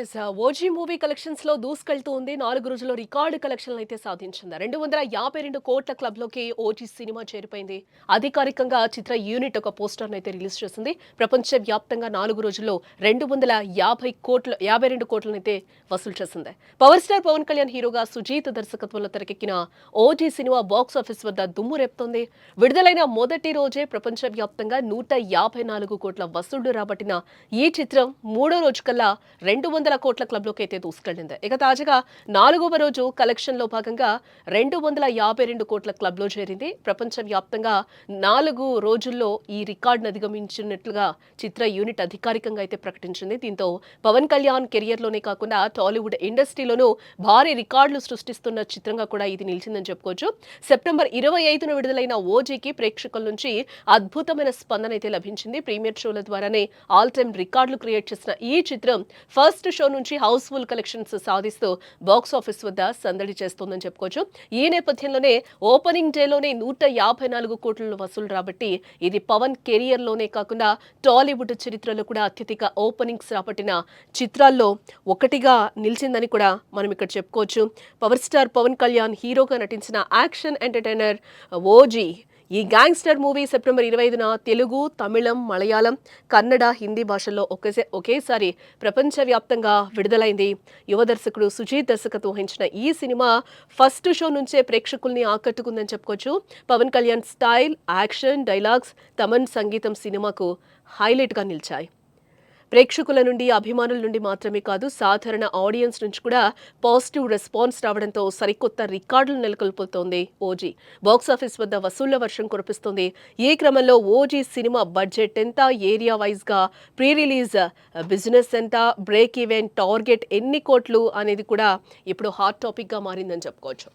Yes OG movie కలెక్షన్స్లో దూసుకెళ్తూ ఉంది. నాలుగు రోజుల్లో రికార్డు కలెక్షన్లు అయితే సాధించింది. రెండు వందల యాభై రెండు కోట్ల క్లబ్లోకి ఓజీ సినిమా చేరిపోయింది. అధికారికంగా చిత్ర యూనిట్ ఒక పోస్టర్ అయితే రిలీజ్ చేసింది. ప్రపంచ వ్యాప్తంగా నాలుగు రోజుల్లో రెండు వందల యాభై కోట్ల యాభై రెండు కోట్లనైతే వసూలు చేసింది. పవర్ స్టార్ పవన్ కళ్యాణ్ హీరోగా సుజీత్ దర్శకత్వంలో తెరకెక్కిన ఓజీ సినిమా బాక్స్ ఆఫీస్ వద్ద దుమ్ము రేపుతోంది. విడుదలైన మొదటి రోజే ప్రపంచ వ్యాప్తంగా నూట యాభై నాలుగు కోట్ల వసూళ్ళు రాబట్టిన ఈ చిత్రం మూడో రోజు కల్లా రెండు వందల కోట్ల క్లబ్లోకి అయితే దూసుకెళ్ళింది ఇక తాజాగా నాలుగవ రోజు కలెక్షన్లో భాగంగా రెండు వందల యాభై రెండు కోట్ల క్లబ్లో చేరింది. ప్రపంచ వ్యాప్తంగా నాలుగు రోజుల్లో ఈ రికార్డును అధిగమించినట్లుగా చిత్ర యూనిట్ అధికారికంగా అయితే ప్రకటించింది. దీంతో పవన్ కళ్యాణ్ కెరియర్లోనే కాకుండా టాలీవుడ్ ఇండస్ట్రీలోనూ భారీ రికార్డులు సృష్టిస్తున్న చిత్రంగా కూడా ఇది నిలిచిందని చెప్పుకోవచ్చు. సెప్టెంబర్ ఇరవై ఐదున విడుదలైన ఓజీకి ప్రేక్షకుల నుంచి అద్భుతమైన స్పందన అయితే లభించింది. ప్రీమియర్ షోల ద్వారానే ఆల్ టైమ్ రికార్డులు క్రియేట్ చేసిన ఈ చిత్రం ఫస్ట్ షో నుంచి హౌస్ఫుల్ కలెక్షన్స్ సాధిస్తూ బాక్స్ ఆఫీస్ వద్ద సందడి చేస్తోందని చెప్పుకోవచ్చు. ఈ నేపథ్యంలోనే ఓపెనింగ్ డేలోనే నూట యాభై నాలుగు కోట్ల వసూలు రాబట్టి ఇది పవన్ కెరియర్లోనే కాకుండా టాలీవుడ్ చరిత్రలో కూడా అత్యధిక ఓపెనింగ్స్ రాబట్టిన చిత్రాల్లో ఒకటిగా నిలిచిందని కూడా మనం ఇక్కడ చెప్పుకోవచ్చు. పవర్ స్టార్ పవన్ కళ్యాణ్ హీరోగా నటించిన యాక్షన్ ఎంటర్టైనర్ ఓజీ ఈ గ్యాంగ్స్టర్ మూవీ సెప్టెంబర్ ఇరవై ఐదున తెలుగు తమిళం మలయాళం కన్నడ హిందీ భాషల్లో ఒకేసే ఒకేసారి ప్రపంచవ్యాప్తంగా విడుదలైంది. యువ దర్శకుడు సుజీత్ దర్శకత్వం వహించిన ఈ సినిమా ఫస్ట్ షో నుంచే ప్రేక్షకుల్ని ఆకట్టుకుందని చెప్పుకోవచ్చు. Pawan Kalyan style action dialogues Thaman సంగీతం సినిమాకు హైలైట్గా నిలిచాయి. ప్రేక్షకుల నుండి అభిమానుల నుండి మాత్రమే కాదు సాధారణ ఆడియన్స్ నుంచి కూడా పాజిటివ్ రెస్పాన్స్ రావడంతో సరికొత్త రికార్డులు నెలకొల్పుతోంది ఓజీ. బాక్సాఫీస్ వద్ద వసూళ్ళ వర్షం కురిపిస్తోంది. ఈ క్రమంలో ఓజీ సినిమా బడ్జెట్ ఎంత ఏరియా వైజ్గా ప్రీ రిలీజ్ బిజినెస్ ఎంత బ్రేక్ ఈవెన్ టార్గెట్ ఎన్ని కోట్లు అనేది కూడా ఇప్పుడు హాట్ టాపిక్గా మారిందని చెప్పుకోవచ్చు.